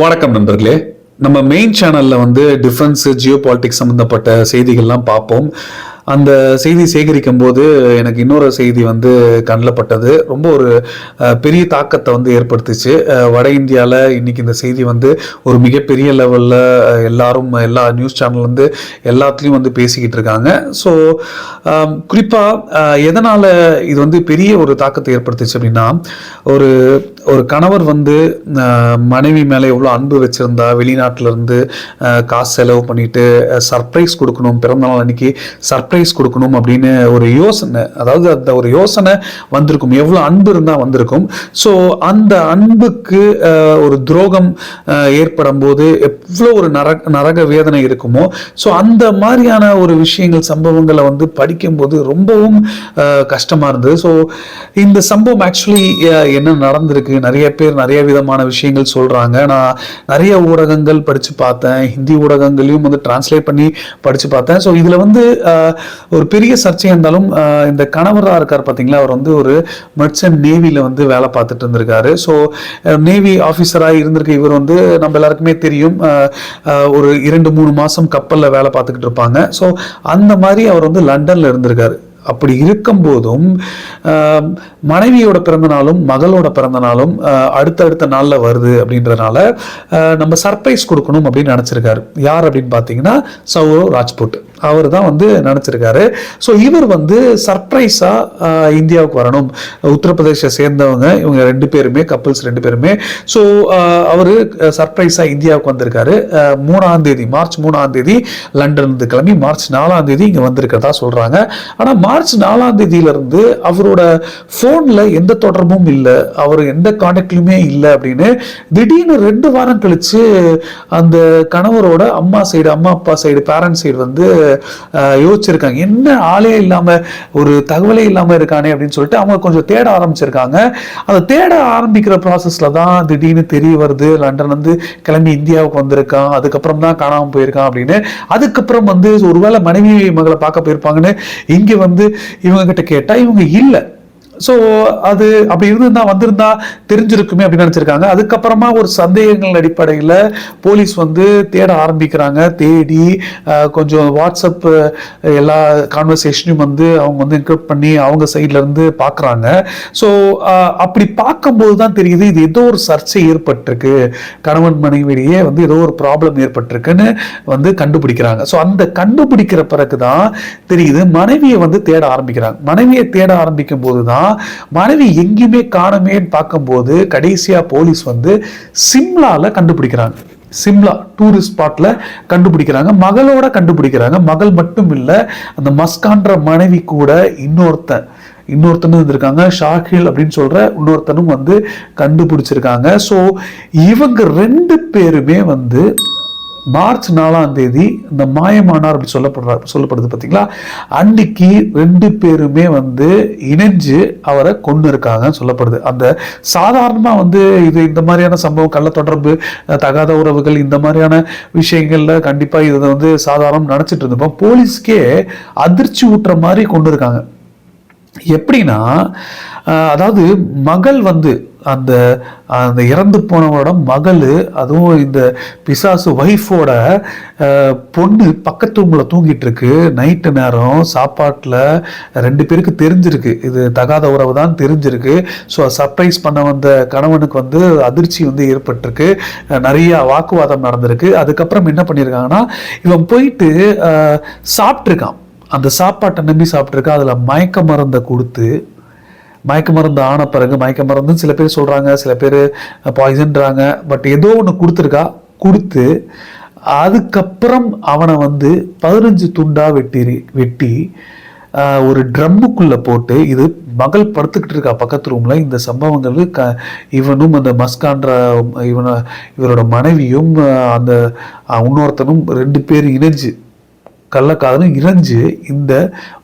வணக்கம் நண்பர்களே. நம்ம மெயின் சேனலில் வந்து டிஃபென்ஸ் ஜியோ பாலிட்டிக்ஸ் சம்மந்தப்பட்ட செய்திகள்லாம் பார்ப்போம். அந்த செய்தி சேகரிக்கும் போது எனக்கு இன்னொரு செய்தி வந்து கண்ணில் பட்டது. ரொம்ப ஒரு பெரிய தாக்கத்தை வந்து ஏற்படுத்துச்சு. வட இந்தியாவில் இன்றைக்கி இந்த செய்தி வந்து ஒரு மிகப்பெரிய லெவலில் எல்லாரும் எல்லா நியூஸ் சேனல் வந்து எல்லாத்துலேயும் வந்து பேசிக்கிட்டு இருக்காங்க. ஸோ குறிப்பாக எதனால் இது வந்து பெரிய ஒரு தாக்கத்தை ஏற்படுத்துச்சு அப்படின்னா ஒரு ஒரு கணவர் வந்து மனைவி மேலே எவ்வளோ அன்பு வச்சுருந்தா வெளிநாட்டிலேருந்து காசு செலவு பண்ணிட்டு சர்ப்ரைஸ் கொடுக்கணும் பிறந்தநாள் அன்னைக்கு சர்ப்ரைஸ் கொடுக்கணும் அப்படின்னு ஒரு யோசனை அதாவது அந்த ஒரு யோசனை வந்திருக்கும். எவ்வளோ அன்பு இருந்தால் வந்திருக்கும். ஸோ அந்த அன்புக்கு ஒரு துரோகம் ஏற்படும் போது எவ்வளோ ஒரு நரக நரக வேதனை இருக்குமோ ஸோ அந்த மாதிரியான ஒரு விஷயங்கள் சம்பவங்களை வந்து படிக்கும்போது ரொம்பவும் கஷ்டமாக இருந்தது. ஸோ இந்த சம்பவம் ஆக்சுவலி என்ன நடந்திருக்கு? நிறைய பேர் நிறைய விதமான விஷயங்கள் சொல்றாங்க. நான் நிறைய ஊடகங்கள் படிச்சு பார்த்தேன். ஹிந்தி ஊடகங்களையும் வந்து டிரான்ஸ்லேட் பண்ணி படிச்சு பார்த்தேன். ஸோ இதுல வந்து ஒரு பெரிய சர்ச்சை இருந்தாலும் இந்த கணவராக இருக்கார் பார்த்தீங்களா அவர் வந்து ஒரு மெர்ச்சன்ட் நேவியில் வந்து வேலை பார்த்துட்டு இருந்திருக்காரு. ஸோ நேவி ஆஃபீஸராக இருந்திருக்க இவர் வந்து நம்ம எல்லாருக்குமே தெரியும். ஒரு இரண்டு மூணு மாதம் கப்பலில் வேலை பார்த்துக்கிட்டு இருப்பாங்க. ஸோ அந்த மாதிரி அவர் வந்து லண்டனில் இருந்திருக்காரு. அப்படி இருக்கும்போதும் ஆஹ், மனைவியோட பிறந்தநாளும் மகளோட பிறந்தநாளும் அடுத்தடுத்த நாளில் வருது அப்படின்றதுனால நம்ம சர்ப்ரைஸ் கொடுக்கணும் அப்படின்னு நினச்சிருக்காரு. யார் அப்படின்னு பார்த்தீங்கன்னா சௌரவ் ராஜ்புட் அவர் தான் வந்து நினச்சிருக்காரு ஸோ இவர் வந்து சர்ப்ரைஸாக இந்தியாவுக்கு வரணும். உத்தரப்பிரதேச சேர்ந்தவங்க இவங்க ரெண்டு பேருமே கப்பல்ஸ் ரெண்டு பேருமே. ஸோ அவர் சர்ப்ரைஸாக இந்தியாவுக்கு வந்திருக்காரு. மூணாம் தேதி மார்ச் மூணாம் தேதி லண்டன்லேருந்து கிளம்பி மார்ச் நாலாம் தேதி இங்கே வந்திருக்கிறதா சொல்கிறாங்க ஆனால் மார்ச் நாலாம் தேதியிலிருந்து அவரோட ஃபோனில் எந்த தொடர்பும் இல்லை. அவர் எந்த காண்டாக்ட்லையுமே இல்லை அப்படின்னு திடீர்னு ரெண்டு வாரம் கழித்து அந்த கணவரோட அம்மா சைடு அம்மா அப்பா சைடு பேரண்ட்ஸ் சைடு வந்து யோசிச்சிருக்காங்க. என்ன ஆளே இல்லாம ஒரு தகவலே இல்லாமல் இருக்கானே அப்படின்னு சொல்லிட்டு அவங்க கொஞ்சம் தேட ஆரம்பிச்சிருக்காங்க. அந்த தேட ஆரம்பிக்கிற ப்ராசஸ்ல தான் திடீர்னு தெரிய வருது. லண்டன் வந்து கிளம்பி இந்தியாவுக்கு வந்திருக்கான். அதுக்கப்புறம் தான் காணாமல் போயிருக்கான் அப்படின்னு. அதுக்கப்புறம் வந்து ஒருவேளை மனைவி மகளை பார்க்க போயிருப்பாங்கன்னு இங்கே வந்து இவங்க கிட்ட கேட்டால் இவங்க இல்லை. ஸோ அது அப்படி இருந்திருந்தா வந்திருந்தா தெரிஞ்சிருக்குமே அப்படின்னு நினச்சிருக்காங்க. அதுக்கப்புறமா ஒரு சந்தேகங்கள் அடிப்படையில் போலீஸ் வந்து தேட ஆரம்பிக்கிறாங்க. தேடி கொஞ்சம் வாட்ஸ்அப் எல்லா கான்வர்சேஷனையும் வந்து அவங்க வந்து என்கிரிப்ட் பண்ணி அவங்க சைட்லேருந்து பார்க்குறாங்க ஸோ அப்படி பார்க்கும்போது தான் தெரியுது இது ஏதோ ஒரு சர்ச்சை ஏற்பட்டிருக்கு. கணவன் மனைவியிடையே வந்து ஏதோ ஒரு ப்ராப்ளம் ஏற்பட்டிருக்குன்னு வந்து கண்டுபிடிக்கிறாங்க. ஸோ அந்த கண்டுபிடிக்கிற பிறகு தான் தெரியுது மனைவியை வந்து தேட ஆரம்பிக்கிறாங்க. மனைவியை தேட ஆரம்பிக்கும் போது தான் மனைவி எங்கேயுமே காணமேன்னு பார்க்கும்போது கடைசியா போலீஸ் வந்து சிம்லால கண்டுபிடிக்கிறாங்க. சிம்லா டூரிஸ்ட் ஸ்பாட்ல கண்டுபிடிக்கிறாங்க. மகளோட கண்டுபிடிக்கிறாங்க. மகள் மட்டும் இல்ல அந்த மஸ்கான்ற மனைவி கூட இன்னொருத்தன் இன்னொருத்தனும் இருந்திருக்காங்க. ஷாகில் அப்படின்னு சொல்ற இன்னொருத்தனும் வந்து கண்டுபிடிச்சிருக்காங்க. ஸோ இவங்க ரெண்டு பேருமே வந்து மார்ச் நாலாம் தேதி இந்த மாயமானார் அப்படி சொல்லப்படுற சொல்லப்படுது பார்த்தீங்களா அன்னைக்கு ரெண்டு பேருமே வந்து இணைஞ்சு அவரை கொண்டு இருக்காங்கன்னு சொல்லப்படுது. அந்த சாதாரணமாக வந்து இது இந்த மாதிரியான சம்பவம் கள்ள தொடர்பு தகாத உறவுகள் இந்த மாதிரியான விஷயங்களில் கண்டிப்பாக இதை வந்து சாதாரணம் நினச்சிட்டு இருந்தப்போ போலீஸ்க்கே அதிர்ச்சி ஊட்டுற மாதிரி கொண்டு இருக்காங்க எப்படின்னா அதாவது மகள் வந்து அந்த அந்த இறந்து போனவரோட மகள் அதுவும் இந்த பிசாசு ஒய்ஃபோட பொண்ணு பக்கத்து ரூமில் தூங்கிட்டு இருக்கு நைட்டு நேரம் சாப்பாட்டில் ரெண்டு பேருக்கு தெரிஞ்சிருக்கு. இது தகாத உறவு தான் தெரிஞ்சிருக்கு. ஸோ சர்ப்ரைஸ் பண்ண வந்த கணவனுக்கு வந்து அதிர்ச்சி வந்து ஏற்பட்டிருக்கு. நிறைய வாக்குவாதம் நடந்திருக்கு. அதுக்கப்புறம் என்ன பண்ணியிருக்காங்கன்னா இவன் போயிட்டு சாப்பிட்ருக்கான் அந்த சாப்பாட்டை நம்பி சாப்பிட்ருக்கான் அதில் மயக்க மருந்தை கொடுத்து மயக்க மருந்து ஆன பிறகு மயக்க மருந்து சில பேர் சொல்கிறாங்க சில பேர் பாய்சன்றாங்க பட் ஏதோ ஒன்று கொடுத்துருக்கா கொடுத்து அதுக்கப்புறம் அவனை வந்து பதினஞ்சு துண்டாக வெட்டி வெட்டி ஒரு ட்ரம்முக்குள்ளே போட்டு இது மகள் படுத்துக்கிட்டு இருக்கா பக்கத்து ரூமில் இந்த சம்பவங்கள் க இவனும் அந்த மஸ்கான்ற இவன இவரோட மனைவியும் அந்த இன்னொருத்தனும் ரெண்டு பேர் இணைஞ்சு கள்ளக்காதலும் இணைஞ்சு இந்த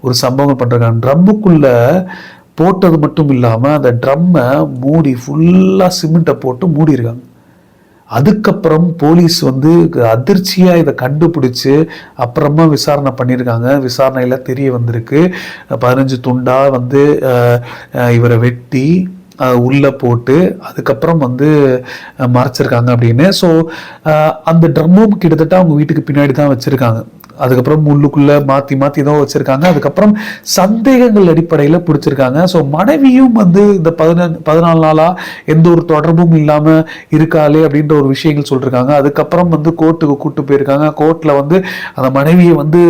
ஒரு சம்பவம் பண்ணுறாங்க ட்ரம்முக்குள்ளே போட்டது மட்டும் இல்லாமல் அந்த ட்ரம்மை மூடி ஃபுல்லாக சிமெண்ட்டை போட்டு மூடியிருக்காங்க. அதுக்கப்புறம் போலீஸ் வந்து அதிர்ச்சியாக இதை கண்டுபிடிச்சி அப்புறமா விசாரணை பண்ணியிருக்காங்க. விசாரணையில் தெரிய வந்திருக்கு. பதினஞ்சு துண்டாக வந்து இவரை வெட்டி உள்ளே போட்டு அதுக்கப்புறம் வந்து மறைச்சிருக்காங்க அப்படின்னு. ஸோ அந்த ட்ரம்மும் கிட்டத்தட்ட அவங்க வீட்டுக்கு பின்னாடி தான் வச்சுருக்காங்க. அதுக்கப்புறம் முள்ளுக்குள்ளே மாத்தி மாத்தி ஏதோ வச்சிருக்காங்க. அதுக்கப்புறம் சந்தேகங்கள் அடிப்படையில பிடிச்சிருக்காங்க. ஸோ மனைவியும் வந்து இந்த பதினஞ்சு பதினாலு நாளா எந்த ஒரு தொடர்பும் இல்லாம இருக்காளே அப்படின்ற ஒரு விஷயங்கள் சொல்லியிருக்காங்க அதுக்கப்புறம் வந்து கோர்ட்டுக்கு கூட்டு போயிருக்காங்க. கோர்ட்ல வந்து அந்த மனைவியை வந்து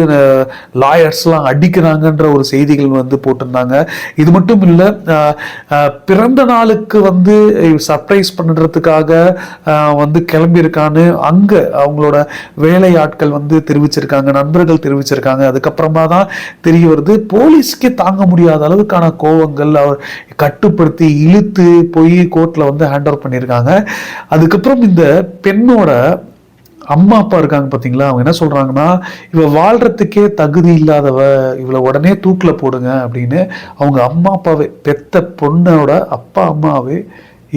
லாயர்ஸ்லாம் அடிக்கிறாங்கன்ற ஒரு செய்திகள் வந்து போட்டிருந்தாங்க. இது மட்டும் இல்லை பிறந்த நாளுக்கு வந்து சர்ப்ரைஸ் பண்ணுறதுக்காக வந்து கிளம்பியிருக்கான்னு அங்க அவங்களோட வேலை ஆட்கள் வந்து தெரிவிச்சிருக்காங்க. நண்பர்கள் தெரிவிச்சிருக்காங்க. அதுக்கப்புறமா தான் தெரிய வருது போலீஸ்க்கே தாங்க முடியாத அளவுக்கான கோவங்கள் அவர் கட்டுப்படுத்தி இழுத்து போய் கோர்ட்ல வந்து ஹேண்ட் ஓவர் பண்ணியிருக்காங்க. அதுக்கப்புறம் இந்த பெண்ணோட அம்மா அப்பா இருக்காங்க பார்த்தீங்களா அவங்க என்ன சொல்றாங்கன்னா இவ வாழ்றதுக்கே தகுதி இல்லாதவ இவளை உடனே தூக்கில் போடுங்க அப்படின்னு அவங்க அம்மா அப்பாவே பெத்த பொண்ணோட அப்பா அம்மாவே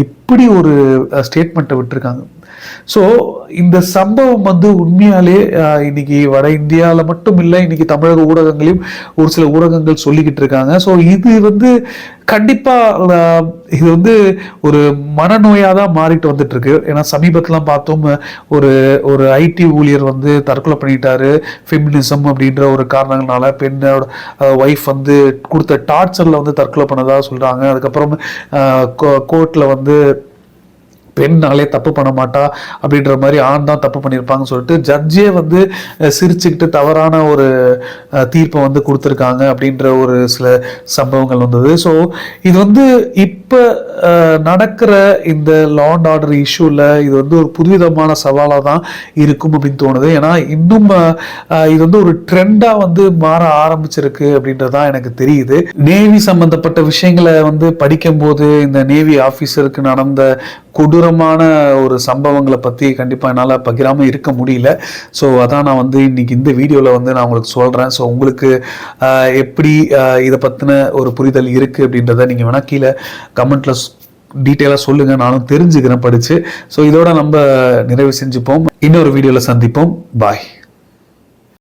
இப்படி ஒரு ஸ்டேட்மெண்ட்டை விட்டுருக்காங்க. ஸோ இந்த சம்பவம் வந்து உண்மையாலே இன்னைக்கு வட இந்தியாவில் மட்டும் இல்லை இன்னைக்கு தமிழக ஊடகங்களையும் ஒரு சில ஊடகங்கள் சொல்லிக்கிட்டு இருக்காங்க. ஸோ இது வந்து கண்டிப்பாக இது வந்து ஒரு மனநோயாக தான் மாறிட்டு வந்துட்டு இருக்கு ஏன்னா சமீபத்திலாம் பார்த்தோம் ஒரு ஒரு ஐடி ஊழியர் வந்து தற்கொலை பண்ணிட்டாரு. ஃபெமினிசம் அப்படின்ற ஒரு காரணங்களால பெண்ணோட ஒய்ஃப் வந்து கொடுத்த டார்ச்சரில் வந்து தற்கொலை பண்ணதா சொல்கிறாங்க அதுக்கப்புறம் கோர்ட்டில் வந்து பெண்ணாலே தப்பு பண்ண மாட்டா அப்படின்ற மாதிரி ஆண் தான் தப்பு பண்ணியிருப்பாங்கன்னு சொல்லிட்டு ஜட்ஜே வந்து சிரிச்சுக்கிட்டு தவறான ஒரு தீர்ப்பை வந்து கொடுத்துருக்காங்க அப்படின்ற ஒரு சில சம்பவங்கள் வந்தது. ஸோ இது வந்து இப்போ நடக்கிற இந்த லா அண்ட் ஆர்டர் இஷ்யூவில் இது வந்து ஒரு புதுவிதமான சவாலாக தான் இருக்கும் அப்படின்னு தோணுது. ஏன்னா இன்னும் இது வந்து ஒரு ட்ரெண்டாக வந்து மாற ஆரம்பிச்சிருக்கு அப்படின்றதான் எனக்கு தெரியுது. நேவி சம்பந்தப்பட்ட விஷயங்களை வந்து படிக்கும்போது இந்த நேவி ஆஃபீஸருக்கு நடந்த கொடூரமான ஒரு சம்பவங்களை பற்றி கண்டிப்பாக என்னால் பகிராமல் இருக்க முடியல. ஸோ அதான் நான் வந்து இன்னைக்கு இந்த வீடியோவில் வந்து நான் உங்களுக்கு சொல்கிறேன் ஸோ உங்களுக்கு எப்படி இதை பற்றின ஒரு புரிதல் இருக்குது அப்படின்றத நீங்கள் வேணால் கீழே கமெண்ட்டில் டீட்டெயிலாக சொல்லுங்கள் நானும் தெரிஞ்சுக்கிறேன் படித்து ஸோ இதோட நம்ம நிறைவு செஞ்சுப்போம். இன்னொரு வீடியோவில் சந்திப்போம். பாய்